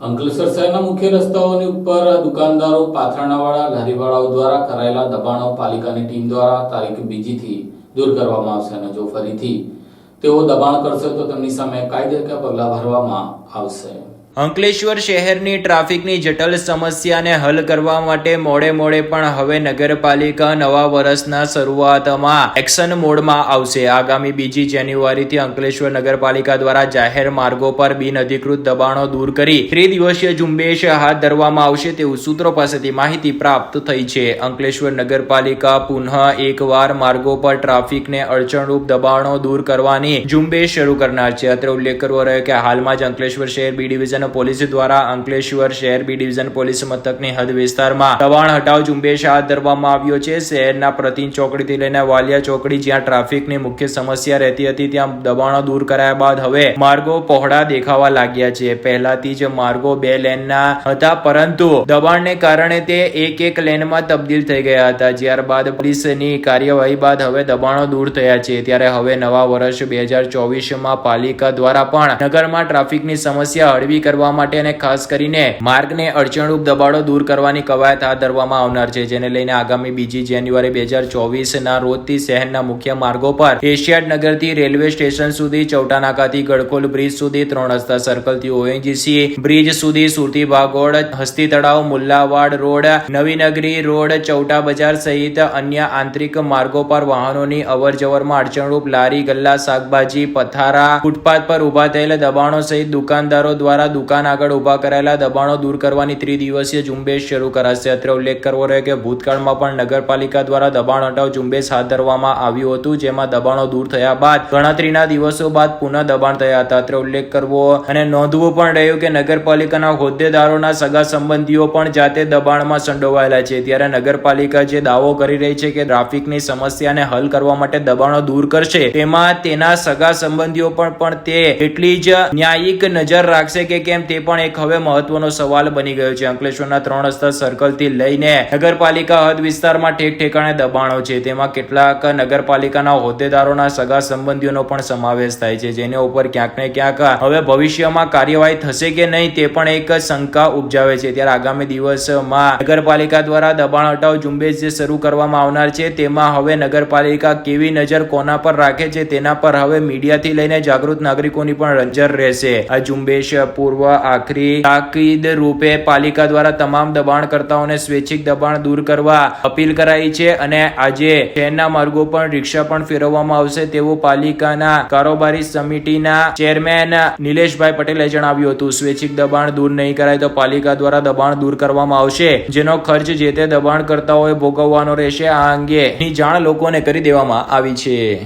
અંકલેશ્વર શહેરના મુખ્ય રસ્તાઓની ઉપર દુકાનદારો, પાથરણાવાળા, લારીવાળાઓ દ્વારા કરાયેલા દબાણો પાલિકાની ટીમ દ્વારા તારીખ બીજીથી દૂર કરવામાં આવશે અને જો ફરીથી તેઓ દબાણ કરશે તો તેમની સામે કાયદેકીય પગલાં ભરવામાં આવશે. અંકલેશ્વર શહેરની ટ્રાફિકની જટિલ સમસ્યાને હલ કરવા માટે મોડે મોડે પણ હવે નગરપાલિકા નવા વર્ષના શરૂઆતમાં એક્શન મોડમાં આવશે. આગામી બીજી જાન્યુઆરીથી અંકલેશ્વર નગરપાલિકા દ્વારા જાહેર માર્ગો પર બિનઅધિકૃત દબાણો દૂર કરી ત્રિદિવસીય ઝુંબેશ હાથ ધરવામાં આવશે તેવું સૂત્રો પાસેથી માહિતી પ્રાપ્ત થઈ છે. અંકલેશ્વર નગરપાલિકા પુનઃ એકવાર માર્ગો પર ટ્રાફિકને અડચણરૂપ દબાણો દૂર કરવાની ઝુંબેશ શરૂ કરનાર છે. અત્રે ઉલ્લેખ કરવો રહ્યો કે હાલમાં જ અંકલેશ્વર શહેર બી ડિવિઝન પોલીસ દ્વારા અંકલેશ્વર શહેર બી ડિવિઝન પોલીસ મથકની હદ વિસ્તારમાં દબાણ હટાવ ઝુંબેશ હાથ ધરવામાં આવ્યો છે. શહેરના પ્રતિન ચોકડીથી લઈને વાલિયા ચોકડી જ્યાં ટ્રાફિકની મુખ્ય સમસ્યા રહેતી હતી, ત્યાં દબાણો દૂર કરાયા બાદ હવે માર્ગો પહોળા દેખાવા લાગ્યા છે. પહેલાથી જ માર્ગો બે લેનના હતા, પરંતુ દબાણને કારણે તે એક એક લેનમાં તબદીલ થઈ ગયા હતા. ત્યારબાદ પોલીસની કાર્યવાહી બાદ હવે દબાણો દૂર થયા છે. ત્યારે હવે નવા વર્ષ બે હજાર ચોવીસમાં પાલિકા દ્વારા પણ નગરમાં ટ્રાફિકની સમસ્યા હળવી કરવા માટે અને ખાસ કરીને માર્ગને અડચણરૂપ દબાણો દૂર કરવાની કવાયત હાથ ધરવામાં આવનાર છે, જેને લઈને આગામી બીજી જાન્યુઆરી બે હજાર ચોવીસના રોજથી શહેરના મુખ્ય માર્ગો પર એશિયાડ નગરથી રેલવે સ્ટેશન સુધી, ચૌટાનાકાથી ગડકોલ બ્રિજ સુધી, ત્રણ રસ્તા સર્કલથી ઓએનજીસી બ્રિજ સુધી, સુરતી ભાગોળ, હસ્તી તળાવ, મુલ્લાવાડ રોડ, નવીનગરી રોડ, ચૌટા બજાર સહિત અન્ય આંતરિક માર્ગો પર વાહનોની અવર જવરમાં અડચણરૂપ લારી, ગલ્લા, શાકભાજી, પથારા, ફૂટપાથ પર ઊભા થયેલા દબાણો સહિત દુકાનદારો દ્વારા દુકાન આગળ ઊભા કરાયેલા દબાણો દૂર કરવાની ત્રિદિવસીય ઝુંબેશ શરૂ કરાશે. અત્રે ઉલ્લેખ કરવો રહ્યો કે ભૂતકાળમાં પણ નગરપાલિકા દ્વારા દબાણ હટાવ ઝુંબેશ હાથ ધરવામાં આવ્યું હતું, જેમાં દબાણો દૂર થયા બાદ ગણતરીના દિવસો બાદ પુનઃ દબાણ થયા હતા. અત્રે ઉલ્લેખ કરવો અને નોંધવું પણ રહ્યું કે નગરપાલિકાના હોદ્દેદારોના સગા સંબંધીઓ પણ જાતે દબાણમાં સંડોવાયેલા છે. ત્યારે નગરપાલિકા જે દાવો કરી રહી છે કે ટ્રાફિકની સમસ્યાને હલ કરવા માટે દબાણો દૂર કરશે, તેમાં તેના સગા સંબંધીઓ પણ પણ તે એટલી જ ન્યાયિક નજર રાખશે કે કેમ તે પણ એક હવે મહત્વનો સવાલ બની ગયો છે. અંકલેશ્વરના ત્રણ રસ્તા સર્કલથી લઈને નગરપાલિકા હદ વિસ્તારમાં ઠેક ઠેકાણે દબાણો છે. તેમાં કેટલાક નગરપાલિકાના હોદ્દેદારોના સગા સંબંધીઓનો પણ સમાવેશ થાય છે, જેને ઉપર ક્યાંક ને ક્યાંક હવે ભવિષ્યમાં કાર્યવાહી થશે કે નહીં તે પણ એક શંકા ઉપજાવે છે. ત્યારે આગામી દિવસમાં નગરપાલિકા દ્વારા દબાણ હટાવ ઝુંબેશ જે શરૂ કરવામાં આવનાર છે, તેમાં હવે નગરપાલિકા કેવી નજર કોના પર રાખે છે તેના પર હવે મીડિયાથી લઈને જાગૃત નાગરિકોની પણ નજર રહેશે. આ ઝુંબેશ પૂર્વ આખરી તાકીદ રૂપે પાલિકા દ્વારા તમામ દબાણકર્તાઓને સ્વૈચ્છિક દબાણ દૂર કરવા અપીલ કરાઈ છે અને આજે શહેરના માર્ગો પર રિક્ષા પણ ફેરવવામાં આવશે તેવું પાલિકાના કારોબારી સમિતિના ચેરમેન નિલેશભાઈ પટેલે જણાવ્યું હતું. સ્વૈચ્છિક દબાણ દૂર નહીં કરાય તો પાલિકા દ્વારા દબાણ દૂર કરવામાં આવશે. જેનો ખર્ચ જે તે દબાણકર્તાઓએ ભોગવવાનો રહેશે, આ અંગે જાણ લોકોને કરી દેવામાં આવી છે.